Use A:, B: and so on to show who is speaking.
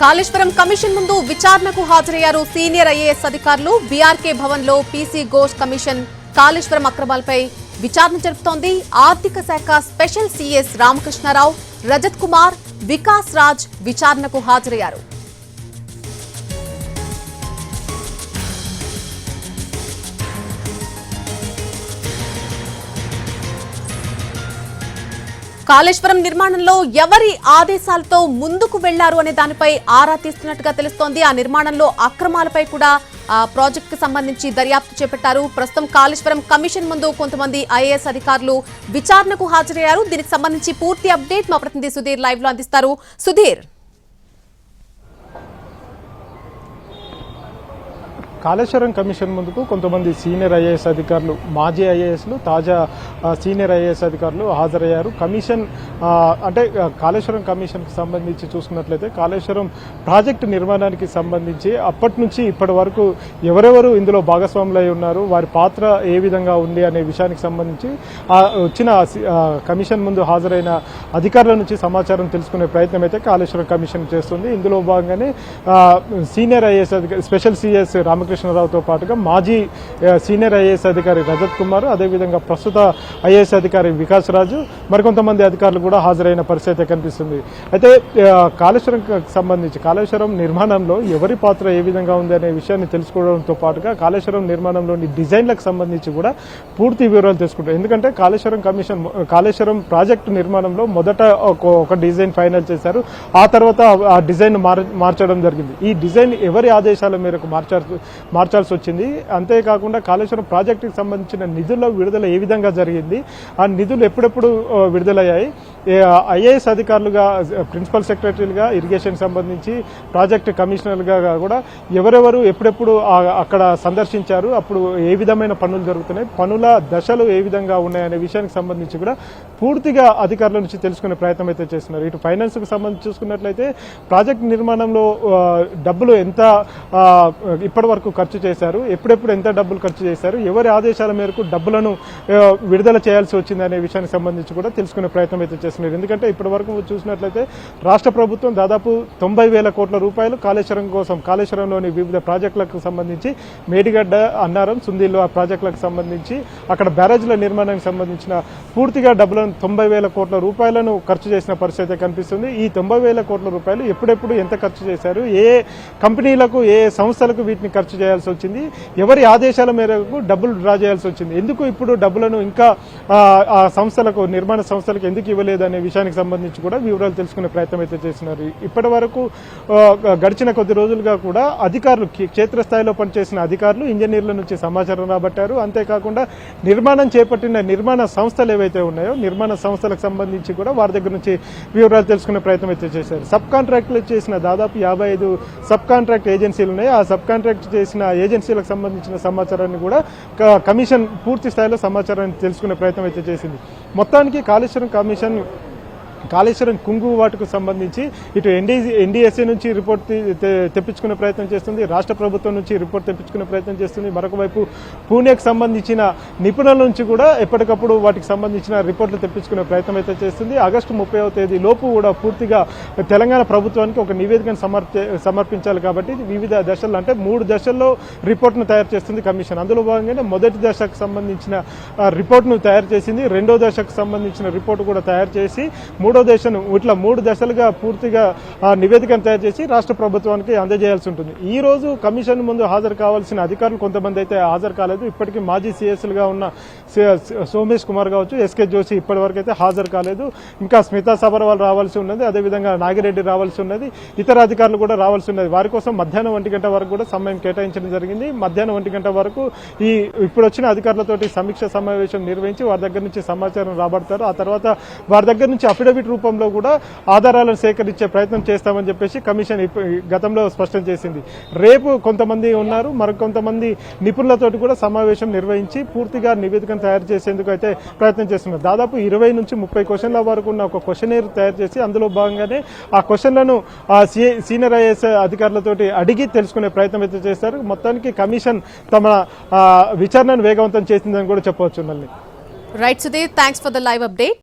A: Kaleshwaram commission ముందు విచారణకు హాజరయ్యారు సీనియర్ ఐఏఎస్ అధికారులు బీఆర్కే భవన్లో పీసీ ఘోష్ కమిషన్. కాళేశ్వరం అక్రమాలపై విచారణ జరుపుతోంది. ఆర్థిక శాఖ స్పెషల్ సీఎస్ రామకృష్ణారావు రజత్ కుమార్ వికాస్ రాజ్ విచారణకు హాజరయ్యారు. కాళేశ్వరం నిర్మాణంలో ఎవరి ఆదేశాలతో ముందుకు వెళ్ళారు అనే దానిపై ఆరా తీస్తున్నట్టుగా తెలుస్తోంది. ఆ నిర్మాణంలో అక్రమాలపై కూడా ప్రాజెక్టుకు ప్రాజెక్ట్కు సంబంధించి దర్యాప్తు చేపట్టారు. ప్రస్తుతం కాళేశ్వరం కమిషన్ ముందు కొంతమంది ఐఏఎస్ అధికారులు విచారణకు హాజరయ్యారు. దీనికి సంబంధించి పూర్తి అప్డేట్ మా ప్రతినిధి సుధీర్ లైవ్లో అందిస్తారు. సుధీర్.
B: కాళేశ్వరం కమిషన్ ముందుకు కొంతమంది సీనియర్ ఐఏఎస్ అధికారులు మాజీ ఐఏఎస్లు తాజా సీనియర్ ఐఏఎస్ అధికారులు హాజరయ్యారు. కమిషన్ అంటే కాళేశ్వరం కమిషన్కి సంబంధించి చూసుకున్నట్లయితే కాళేశ్వరం ప్రాజెక్టు నిర్మాణానికి సంబంధించి అప్పటి నుంచి ఇప్పటి వరకు ఎవరెవరు ఇందులో భాగస్వాములై ఉన్నారు వారి పాత్ర ఏ విధంగా ఉంది అనే విషయానికి సంబంధించి వచ్చిన కమిషన్ ముందు హాజరైన అధికారుల నుంచి సమాచారం తెలుసుకునే ప్రయత్నం అయితే కాళేశ్వరం కమిషన్ చేస్తుంది. ఇందులో భాగంగానే సీనియర్ ఐఏఎస్ స్పెషల్ సిఎస్ రామకృష్ణరావుతో పాటుగా మాజీ సీనియర్ ఐఏఎస్ అధికారి రజత్ కుమార్ అదేవిధంగా ప్రస్తుత ఐఏఎస్ అధికారి వికాస్ రాజు మరికొంతమంది అధికారులు కూడా హాజరైన పరిస్థితి కనిపిస్తుంది. అయితే కాళేశ్వరంకి కాళేశ్వరం సంబంధించి కాళేశ్వరం నిర్మాణంలో ఎవరి పాత్ర ఏ విధంగా ఉంది అనే విషయాన్ని తెలుసుకోవడంతో పాటుగా కాళేశ్వరం నిర్మాణంలోని డిజైన్లకు సంబంధించి కూడా పూర్తి వివరాలు తెలుసుకుంటారు. ఎందుకంటే కాళేశ్వరం కమిషన్ కాళేశ్వరం ప్రాజెక్టు నిర్మాణంలో మొదట ఒక- ఒక డిజైన్ ఫైనల్ చేశారు. ఆ తర్వాత ఆ డిజైన్ మార్చడం జరిగింది. ఈ డిజైన్ ఎవరి ఆదేశాల మేరకు మార్చారు? మార్చాల్సి వచ్చింది. అంతేకాకుండా కాళేశ్వరం ప్రాజెక్టుకి సంబంధించిన నిధుల విడుదల ఏ విధంగా జరిగింది? ఆ నిధులు ఎప్పుడెప్పుడు విడుదలయ్యాయి? ఐఏఎస్ అధికారులుగా ప్రిన్సిపల్ సెక్రటరీలుగా ఇరిగేషన్ సంబంధించి ప్రాజెక్ట్ కమిషనర్గా కూడా ఎవరెవరు ఎప్పుడెప్పుడు అక్కడ సందర్శించారు అప్పుడు ఏ విధమైన పనులు జరుగుతున్నాయి పనుల దశలు ఏ విధంగా ఉన్నాయనే విషయానికి సంబంధించి కూడా పూర్తిగా అధికారుల నుంచి తెలుసుకునే ప్రయత్నం అయితే చేస్తున్నారు. ఇటు ఫైనాన్స్కు సంబంధించి చూసుకున్నట్లయితే ప్రాజెక్ట్ నిర్మాణంలో డబ్బులు ఎంత ఇప్పటివరకు ఇప్పటి వరకు ఖర్చు చేశారు ఎప్పుడెప్పుడు ఎంత డబ్బులు ఖర్చు చేశారు ఎవరి ఆదేశాల మేరకు డబ్బులను విడుదల చేయాల్సి వచ్చిందనే విషయానికి సంబంధించి కూడా తెలుసుకునే ప్రయత్నం అయితే చేస్తున్నారు. ఎందుకంటే ఇప్పటి వరకు చూసినట్లయితే రాష్ట్ర ప్రభుత్వం దాదాపు తొంభై వేల కోట్ల రూపాయలు కాళేశ్వరం కోసం కాళేశ్వరంలోని వివిధ ప్రాజెక్టులకు సంబంధించి మేడిగడ్డ అన్నారం సుందీలు ఆ ప్రాజెక్టులకు సంబంధించి అక్కడ బ్యారేజ్ల నిర్మాణానికి సంబంధించిన పూర్తిగా డబ్బులను తొంభై వేల కోట్ల రూపాయలను ఖర్చు చేసిన పరిస్థితి కనిపిస్తుంది. ఈ తొంభై వేల కోట్ల రూపాయలు ఎప్పుడెప్పుడు ఎంత ఖర్చు చేశారు? ఏ కంపెనీలకు ఏ సంస్థలకు వీటిని ఖర్చు చేయాల్సి వచ్చింది? ఎవరి ఆదేశాల మేరకు డబ్బులు డ్రా చేయాల్సి వచ్చింది? ఎందుకు ఇప్పుడు డబ్బులను ఇంకా ఆ సంస్థలకు నిర్మాణ సంస్థలకు ఎందుకు ఇవ్వలేదు? అనే విషయానికి సంబంధించి కూడా వివరాలు తెలుసుకునే ప్రయత్నం అయితే చేస్తున్నారు. ఇప్పటి వరకు గడిచిన కొద్ది రోజులుగా కూడా అధికారులు క్షేత్రస్థాయిలో పనిచేసిన అధికారులు ఇంజనీర్ల నుంచి సమాచారం రాబట్టారు. అంతేకాకుండా నిర్మాణం చేపట్టిన నిర్మాణ సంస్థలు ఏవైతే ఉన్నాయో నిర్మాణ సంస్థలకు సంబంధించి కూడా వారి దగ్గర నుంచి వివరాలు తెలుసుకునే ప్రయత్నం అయితే చేశారు. సబ్ కాంట్రాక్టులు చేసిన దాదాపు యాభై ఐదు సబ్ కాంట్రాక్ట్ ఏజెన్సీలు ఉన్నాయి. ఆ సబ్ కాంట్రాక్ట్ చేసిన ఏజెన్సీలకు సంబంధించిన సమాచారాన్ని కూడా క- కమిషన్ పూర్తి స్థాయిలో సమాచారాన్ని తెలుసుకునే ప్రయత్నం అయితే చేసింది. మొత్తానికి కాళేశ్వరం కమిషన్ కాళేశ్వరం కుంగు వాటికి సంబంధించి ఇటు ఎన్డీ ఎన్డీఎస్ఏ నుంచి రిపోర్ట్ తెప్పించుకునే ప్రయత్నం చేస్తుంది. రాష్ట్ర ప్రభుత్వం నుంచి రిపోర్ట్ తెప్పించుకునే ప్రయత్నం చేస్తుంది. మరొక వైపు పూణేకు సంబంధించిన నిపుణుల నుంచి కూడా ఎప్పటికప్పుడు వాటికి సంబంధించిన రిపోర్ట్లు తెప్పించుకునే ప్రయత్నం అయితే చేస్తుంది. ఆగస్టు ముప్పైవ తేదీ లోపు కూడా పూర్తిగా తెలంగాణ ప్రభుత్వానికి ఒక నివేదికను సమర్ప సమర్పించాలి కాబట్టి వివిధ దశల్లో అంటే మూడు దశల్లో రిపోర్ట్ను తయారు చేస్తుంది కమిషన్. అందులో భాగంగానే మొదటి దశకు సంబంధించిన రిపోర్ట్ను తయారు చేసింది. రెండో దశకు సంబంధించిన రిపోర్ట్ కూడా తయారు చేసి మూడో దశను ఇట్లా మూడు దశలుగా పూర్తిగా ఆ, నివేదికను తయారు చేసి రాష్ట్ర ప్రభుత్వానికి అందజేయాల్సి ఉంటుంది. ఈ రోజు కమిషన్ ముందు హాజరు కావాల్సిన అధికారులు కొంతమంది అయితే హాజరు కాలేదు. ఇప్పటికీ మాజీ సీఎస్లుగా ఉన్న సి- సోమేష్ కుమార్ కావచ్చు ఎస్కే జోషి ఇప్పటి వరకు అయితే హాజరు కాలేదు. ఇంకా స్మితా సబర్వాల్ రావాల్సి ఉన్నది. అదేవిధంగా నాగిరెడ్డి రావాల్సి ఉన్నది. ఇతర అధికారులు కూడా రావాల్సి ఉన్నది. వారి కోసం మధ్యాహ్నం ఒంటి గంట వరకు కూడా సమయం కేటాయించడం జరిగింది. మధ్యాహ్నం ఒంటి గంట వరకు ఈ ఇప్పుడు వచ్చిన అధికారులతోటి సమీక్ష సమావేశం నిర్వహించి వారి దగ్గర నుంచి సమాచారం రాబడతారు. ఆ తర్వాత వారి దగ్గర నుంచి అఫిడవిట్ రూపంలో కూడా ఆధారాలను సేకరించే ప్రయత్నం చేస్తామని చెప్పేసి కమిషన్ గతంలో స్పష్టం చేసింది. రేపు కొంతమంది ఉన్నారు మరికొంతమంది నిపుణులతోటి కూడా సమావేశం నిర్వహించి పూర్తిగా నివేదికను తయారు చేసేందుకు అయితే ప్రయత్నం చేస్తున్నారు. దాదాపు ఇరవై నుంచి ముప్పై క్వశ్చన్ల వరకు ఉన్న ఒక క్వశ్చనేర్ తయారు చేసి అందులో భాగంగానే ఆ క్వశ్చన్లను ఆ సీనియర్ ఐఏఎస్ అధికారులతోటి అడిగి తెలుసుకునే ప్రయత్నం అయితే చేస్తారు. మొత్తానికి కమిషన్ తమ విచారణను వేగవంతం చేసిందని కూడా చెప్పవచ్చు మళ్ళీ.
A: Right Sudheer thanks for the live update